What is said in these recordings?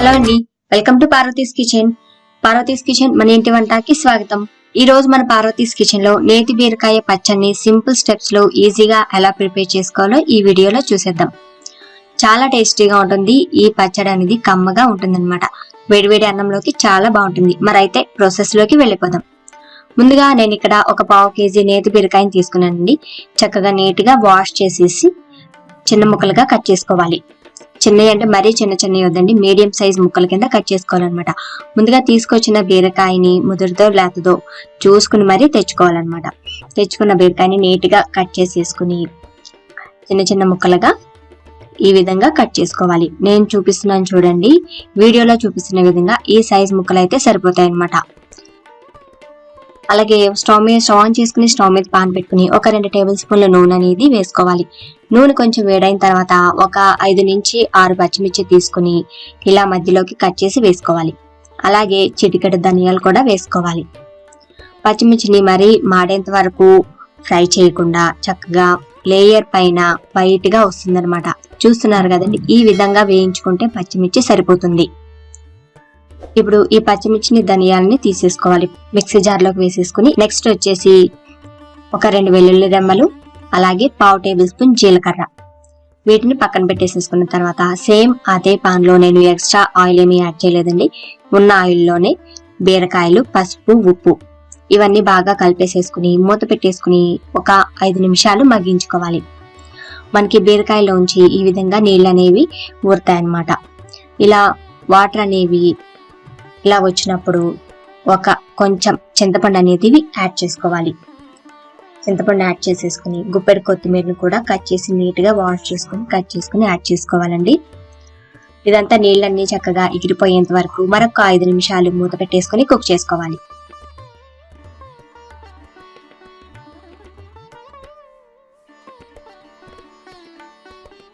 Hello అండి. Welcome to Parvati's kitchen. Parvati's kitchen మన ఇంటి వంటకి స్వాగతం. ఈ రోజు మన పార్వతీస్ కిచెన్లో నేతి బీరకాయ పచ్చడిని సింపుల్ స్టెప్స్లో ఈజీగా ఎలా ప్రిపేర్ చేసుకోవాలో ఈ వీడియోలో చూసేద్దాం. చాలా టేస్టీగా ఉంటుంది. ఈ పచ్చడి అనేది కమ్మగా ఉంటుందన్నమాట. వేడివేడి అన్నంలోకి చాలా బాగుంటుంది. మరైతే ప్రాసెస్లోకి వెళ్ళిపోదాం. ముందుగా నేను ఇక్కడ ఒక పావు కేజీ నేతి బీరకాయని తీసుకున్నానండి. చక్కగా నీట్గా వాష్ చేసేసి చిన్న ముక్కలుగా కట్ చేసుకోవాలి. చిన్నవి అంటే మరీ చిన్న చిన్నవి వద్దండి. మీడియం సైజ్ ముక్కల కింద కట్ చేసుకోవాలన్నమాట. ముందుగా తీసుకొచ్చిన బీరకాయని ముదురుతో లేతదో చూసుకుని మరీ తెచ్చుకోవాలన్నమాట. తెచ్చుకున్న బీరకాయని నీట్గా కట్ చేసేసుకుని చిన్న చిన్న ముక్కలుగా ఈ విధంగా కట్ చేసుకోవాలి. నేను చూపిస్తున్నాను చూడండి. వీడియోలో చూపిస్తున్న విధంగా ఈ సైజ్ ముక్కలు అయితే సరిపోతాయి అన్నమాట అలాగే స్టవ్ మీద స్టవ్ ఆన్ చేసుకుని స్టవ్ మీద పాన్ పెట్టుకుని ఒక రెండు టేబుల్ స్పూన్ల నూనె అనేది వేసుకోవాలి. నూనె కొంచెం వేడైన తర్వాత ఒక ఐదు నుంచి ఆరు పచ్చిమిర్చి తీసుకుని ఇలా మధ్యలోకి కట్ చేసి వేసుకోవాలి. అలాగే చిటికెడు ధనియాలు కూడా వేసుకోవాలి. పచ్చిమిర్చిని మరీ మాడేంత వరకు ఫ్రై చేయకుండా చక్కగా లేయర్ పైన వైట్గా వస్తుందనమాట వస్తుందన్నమాట. చూస్తున్నారు కదండి ఈ విధంగా వేయించుకుంటే పచ్చిమిర్చి సరిపోతుంది. ఇప్పుడు ఈ పచ్చిమిర్చిని ధనియాలని తీసేసుకోవాలి. మిక్సీ జార్లోకి వేసేసుకుని నెక్స్ట్ వచ్చేసి ఒక రెండు వెల్లుల్లి రెమ్మలు అలాగే పావు టేబుల్ స్పూన్ జీలకర్ర. వీటిని పక్కన పెట్టేసేసుకున్న తర్వాత సేమ్ అదే పాన్లో నేను ఎక్స్ట్రా ఆయిల్ ఏమీ యాడ్ చేయలేదండి. ఉన్న ఆయిల్లోనే బీరకాయలు పసుపు ఉప్పు ఇవన్నీ బాగా కలిపేసేసుకుని మూత పెట్టేసుకుని ఒక ఐదు నిమిషాలు మగ్గించుకోవాలి. మనకి బీరకాయలోంచి ఈ విధంగా నీళ్ళు అనేవి ఊరుతాయన్నమాట. ఇలా వాటర్ అనేవి ఇలా వచ్చినప్పుడు ఒక కొంచెం చింతపండు అనేది యాడ్ చేసుకోవాలి. చింతపండు యాడ్ చేసేసుకుని గుప్పెడు కొత్తిమీరని కూడా కట్ చేసి నీట్గా వాష్ చేసుకుని కట్ చేసుకుని యాడ్ చేసుకోవాలండి. ఇదంతా నీళ్ళన్నీ చక్కగా ఎగిరిపోయేంత వరకు మరొక ఐదు నిమిషాలు మూత పెట్టేసుకుని కుక్ చేసుకోవాలి.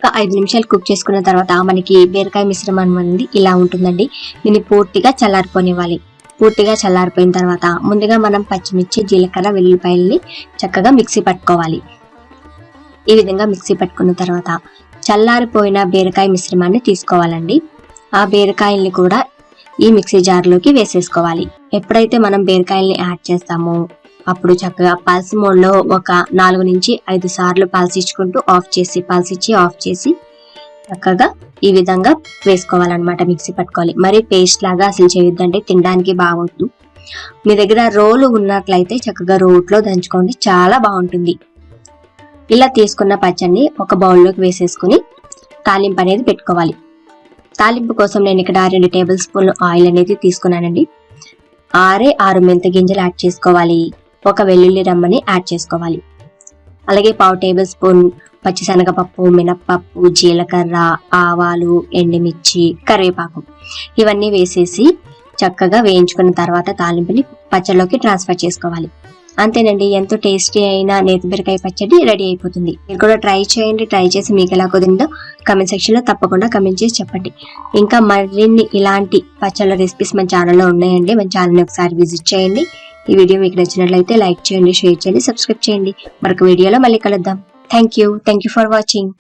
ఒక ఐదు నిమిషాలు కుక్ చేసుకున్న తర్వాత మనకి బీరకాయ మిశ్రమం అనేది ఇలా ఉంటుందండి. దీన్ని పూర్తిగా చల్లారిపోనివ్వాలి. పూర్తిగా చల్లారిపోయిన తర్వాత ముందుగా మనం పచ్చిమిర్చి జీలకర్ర వెల్లుల్లిపాయల్ని చక్కగా మిక్సీ పట్టుకోవాలి. ఈ విధంగా మిక్సీ పట్టుకున్న తర్వాత చల్లారిపోయిన బీరకాయ మిశ్రమాన్ని తీసుకోవాలండి. ఆ బీరకాయల్ని కూడా ఈ మిక్సీ జార్లోకి వేసేసుకోవాలి. ఎప్పుడైతే మనం బీరకాయల్ని యాడ్ చేస్తామో అప్పుడు చక్కగా పల్స్ మోడ్లో ఒక నాలుగు నుంచి ఐదు సార్లు పల్స్ ఇచ్చుకుంటూ ఆఫ్ చేసి పల్స్ ఇచ్చి ఆఫ్ చేసి చక్కగా ఈ విధంగా వేసుకోవాలన్నమాట మిక్సీ పట్టుకోవాలి. మరి పేస్ట్ లాగా అసలు చేయొద్దంటే తినడానికి బాగుంటుంది మీ దగ్గర రోలు ఉన్నట్లయితే చక్కగా రోట్లో దంచుకోండి చాలా బాగుంటుంది. ఇలా తీసుకున్న పచ్చడిని ఒక బౌల్లోకి వేసేసుకుని తాలింపు అనేది పెట్టుకోవాలి. తాలింపు కోసం నేను ఇక్కడ రెండు టేబుల్ స్పూన్లు ఆయిల్ అనేది తీసుకున్నానండి. ఆరే ఆరు మెంత గింజలు యాడ్ చేసుకోవాలి. ఒక వెల్లుల్లి రమ్మని యాడ్ చేసుకోవాలి. అలాగే పావు టేబుల్ స్పూన్ పచ్చిశనగపప్పు మినప్పప్పు జీలకర్ర ఆవాలు ఎండుమిర్చి కరివేపాకు. ఇవన్నీ వేసేసి చక్కగా వేయించుకున్న తర్వాత తాలింపుని పచ్చడిలోకి ట్రాన్స్ఫర్ చేసుకోవాలి. అంతేనండి ఎంతో టేస్టీ అయిన నేతిబీరకాయ పచ్చడి రెడీ అయిపోతుంది. మీరు కూడా ట్రై చేయండి ట్రై చేసి మీకు ఎలా కుదిరిందో కమెంట్ సెక్షన్లో తప్పకుండా కమెంట్ చేసి చెప్పండి. ఇంకా మరిన్ని ఇలాంటి పచ్చళ్ళ రెసిపీస్ మన ఛానల్లో ఉన్నాయండి మన ఛానల్ని ఒకసారి విజిట్ చేయండి. ఈ వీడియో మీకు నచ్చినట్లయితే లైక్ చేయండి షేర్ చేయండి సబ్స్క్రైబ్ చేయండి. మరొక వీడియోలో మళ్ళీ కలుద్దాం. Thank you thank you for watching